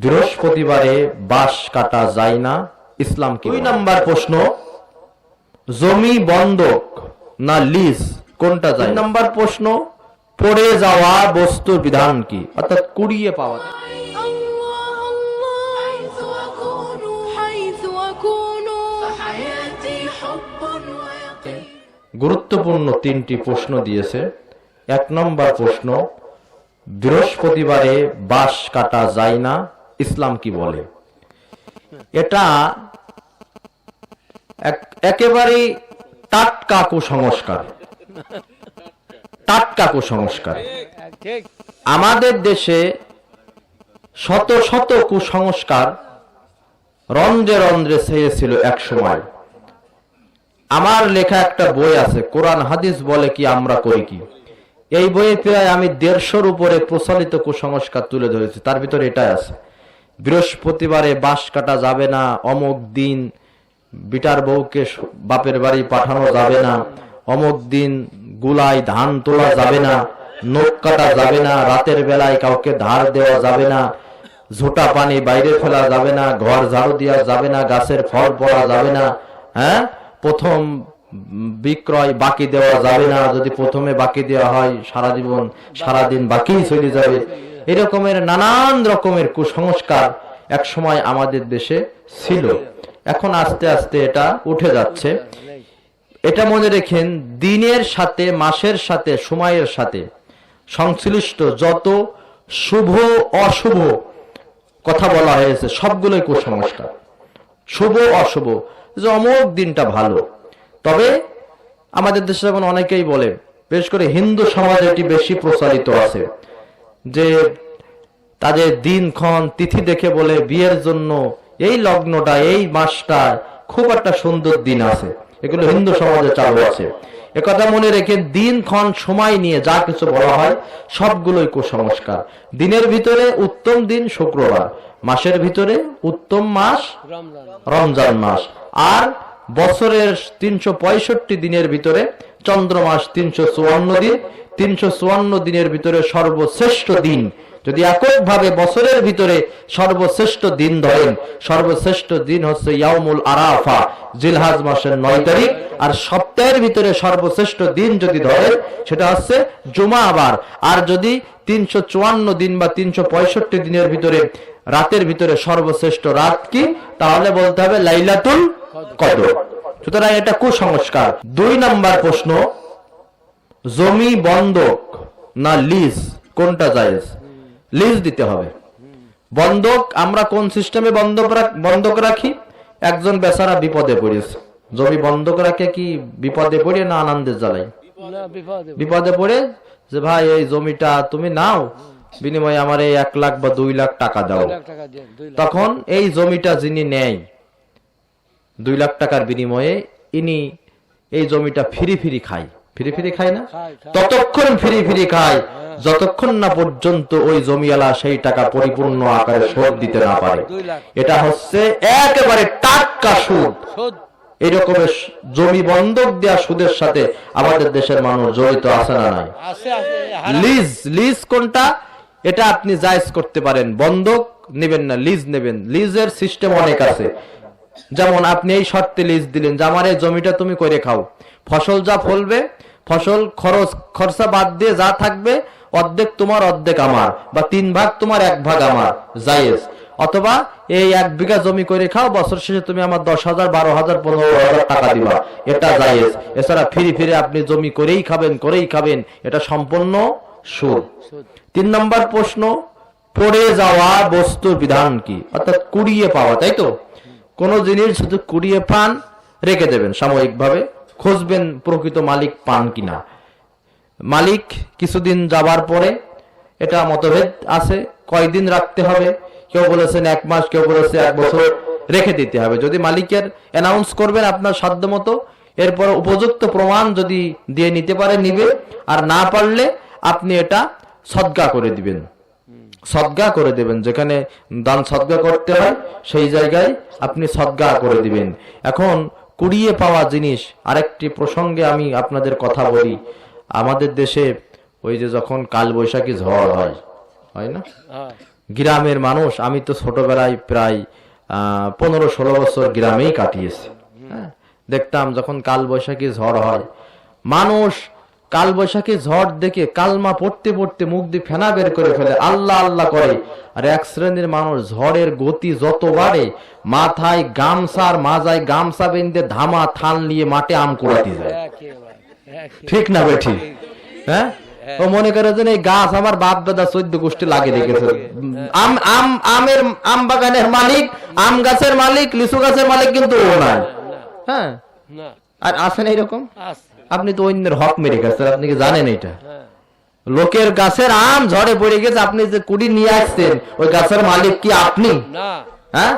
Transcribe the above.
বৃহস্পতিবারে বাস কাটা যায় না। ইসলাম কি নাম্বার প্রশ্ন জমি বন্ধক না লিজ কোনটা যায়? নাম্বার প্রশ্ন পড়ে যাওয়া বস্তুর বিধান কি? অর্থাৎ কুড়িয়ে পাওয়া। গুরুত্বপূর্ণ তিনটি প্রশ্ন দিয়েছে। এক নম্বর প্রশ্ন বৃহস্পতিবারে বাস কাটা যায় না। ইসলাম কি বলে? এটা এক- একেবারেই টাটকা কুসংস্কার। টাটকা কুসংস্কার। আমাদের দেশে শত শত কুসংস্কার রন্ধ্রে রন্ধ্রে ছেয়েছিল এক সময়। আমার লেখা একটা বই আছে, কোরআন হাদিস বলে কি আমরা করি কি? এই বইয়ে প্রায় আমি দেড়শোর উপরে প্রচলিত কুসংস্কার তুলে ধরেছি, তার ভিতরে এটাই আছে। বৃহস্পতিবারে বাঁশ কাটা যাবে না, অমুক দিন বিটার বউকে বাপের বাড়ি পাঠানো যাবে না, অমুক দিন গুলায় ধান তোলা যাবে না, নখ কাটা যাবে না, রাতের বেলায় কাউকে ধার দেওয়া যাবে না, ঝোটা পানি বাইরে ফেলা যাবে না, ঘর ঝাড়ু দেওয়া যাবে না, গাছের ফল পড়া যাবে না হ্যাঁ? প্রথম বিক্রয় বাকি দেওয়া যাবে না, যদি প্রথমে বাকি দেওয়া হয়, সারা জীবন, সারাদিন বাকি চলে যাবে। এরকমের নানান রকমের কুসংস্কার এক সময় আমাদের দেশে ছিল। এখন আস্তে আস্তে এটা উঠে যাচ্ছে। এটা মনে রেখেন, দিনের সাথে, মাসের সাথে, সময়ের সাথে সংশ্লিষ্ট যত শুভ, অশুভ কথা বলা হয়েছে, সবগুলোই কুসংস্কার। শুভ, অশুভ, যে অমুক দিনটা ভালো। তবে আমাদের দেশে যেমন অনেকেই বলে, বিশেষ করে হিন্দু সমাজ এটি বেশি প্রচারিত আছে। যে তাদের দিনক্ষণ তিথি দেখে বলে বিয়ের জন্য এই লগ্নটা, এই মাসটা খুব একটা সুন্দর দিন আছে। এগুলো হিন্দু সমাজে চালু আছে। একথা মনে রেখে দিনক্ষণ সময় নিয়ে যা কিছু বলা হয়, সবগুলোই কুসংস্কার। দিনের ভিতরে উত্তম দিন শুক্রবার, মাসের ভিতরে উত্তম মাস রমজান মাস। আর বছরের তিনশো পঁয়ষট্টি দিনের ভিতরে চন্দ্র মাস তিনশো চুয়ান্ন দিন তিনশো চুয়ান্ন দিনের ভিতরে সর্বশ্রেষ্ঠ দিন। যদি এককভাবে বছরের ভিতরে সর্বশ্রেষ্ঠ দিন ধরেন, সর্বশ্রেষ্ঠ দিন হচ্ছে ইয়াউমুল আরাফা, জিলহাজ মাসের নয় তারিখ, আর সপ্তাহের ভিতরে সর্বশ্রেষ্ঠ দিন যদি ধরেন, সেটা হচ্ছে জুমা আবার আর যদি তিনশো চুয়ান্ন দিন বা তিনশো পঁয়ষট্টি দিনের ভিতরে, রাতের ভিতরে সর্বশ্রেষ্ঠ রাত কি? তাহলে বলতে হবে লাইলাতুল কদর। সুতরাং এটা কুসংস্কার। দুই নাম্বার প্রশ্ন জমি বন্ধক না লিজ কোনটা জায়েজ? লিজ দিতে হবে। বন্ধক আমরা কোন সিস্টেমে বন্ধক বন্ধক রাখি? একজন বেচারা বিপদে পড়েছে। জমি বন্ধক রাখে কি বিপদে পড়ে না আনন্দের জ্বালাই বিপদে পড়ে। যে ভাই এই জমিটা তুমি নাও বিনিময়ে আমার এই এক লাখ বা দুই লাখ টাকা দাও। তখন এই জমিটা যিনি নেয় দুই লাখ টাকার বিনিময়ে ইনি এই জমিটা ফিরি ফিরি খায়। ফিরি ফিরি খায় না। ততক্ষণ ফিরি ফিরি খায় যতক্ষণ না পর্যন্ত ওই জমিওয়ালা সেই টাকা পরিপূর্ণ আকারে শোধ দিতে না পারে। এটা হচ্ছে একেবারে টাটকা সুদ। শোধ এই রকমের জমি বন্ধক দেওয়া সুদের সাথে আমাদের দেশের মানুষ জড়িত আছে না নাই। লিজ লিজ কোনটা? এটা আপনি জায়েজ করতে পারেন। বন্ধক নেবেন না লিজ নেবেন। লিজের সিস্টেম অনেক আছে। যেমন আপনি এই শর্তে লিজ দিলেন যে আমার এই জমিটা তুমি করে খাও। ফসল যা ফলবে, ফসল খরচ, খরচা বাদ দিয়ে যা থাকবে, অর্ধেক তোমার, অর্ধেক আমার বা তিন ভাগ তোমার, এক ভাগ আমার, জায়েজ। অথবা এই এক বিঘা জমি করে খাও, বছর শেষে তুমি আমার দশ হাজার, বারো হাজার, পনেরো হাজার টাকা দিবা। এটা জায়েজ। এছাড়া ফিরে ফিরে আপনি জমি করেই খাবেন করেই খাবেন। এটা সম্পূর্ণ সুদ। তিন নম্বর প্রশ্ন, পড়ে যাওয়া বস্তুর বিধান কি? অর্থাৎ কুড়িয়ে পাওয়া, তাই তো? কোন জিনিস যদি কুড়িয়ে পান, রেখে দেবেন। সাময়িকভাবে খুঁজবেন প্রকৃত মালিক পান কিনা। মালিক কিছুদিন যাবার পরে এটা মতভেদ আছে, কয়দিন রাখতে হবে, কেউ বলেছেন এক মাস, কেউ বলেছে এক বছর, রেখে দিতে হবে। যদি মালিকের অ্যানাউন্স করবেন আপনার সাধ্য মতো, এরপর উপযুক্ত প্রমাণ যদি দিয়ে নিতে পারে, নিবে, আর না পারলে আপনি এটা সদ্গা করে দিবেন। সদ্গা করে দেবেন। যেখানে দান সদ্গা করতে হয় সেই জায়গায় আপনি সদ্গা করে দিবেন। এখন কুড়িয়ে পাওয়া জিনিস আরেকটি প্রসঙ্গে আমি আপনাদের কথা বলি। আমাদের দেশে ওই যে যখন কাল বৈশাখী ঝড় হয় হয় না? গ্রামের মানুষ আমি তো ছোটবেলায় প্রায় পনেরো ষোলো বছর গ্রামেই কাটিয়েছি। হ্যাঁ, দেখতাম যখন কাল বৈশাখী ঝড় হয় মানুষ কাল বৈশাখী ঝড় দেখে কালমা পড়তে পড়তে মুখ দিয়ে ফেনা বের করে ফেলে। আল্লাহ আল্লাহ করে। আর এক শ্রেণির মানুষ ঝড়ের গতি যত বাড়ে, মাথায় গামছার মাজায় গামছা বেঁধে ধামা থান নিয়ে মাঠে আম কুড়াতে যায়। ঠিক না বেঠি? হ্যাঁ? ও মনে করে যে এই গাছ আমার বাপ দাদা চোদ্দ গোষ্ঠী লাগিয়ে রেখেছে। আম আম, আমের, আম বাগানের মালিক, আম গাছের মালিক, লিচু গাছের মালিক কিন্তু ও নাই। হ্যাঁ? না। আর আছেন এইরকম আপনি তো অন্যের হক মেরে গেছেন আপনি কি জানেন এটা? লোকের গাছের আম ঝড়ে পড়ে গেছে আপনি যে কুড়ি নিয়ে আসছেন ওই গাছের মালিক কি আপনি? হ্যাঁ?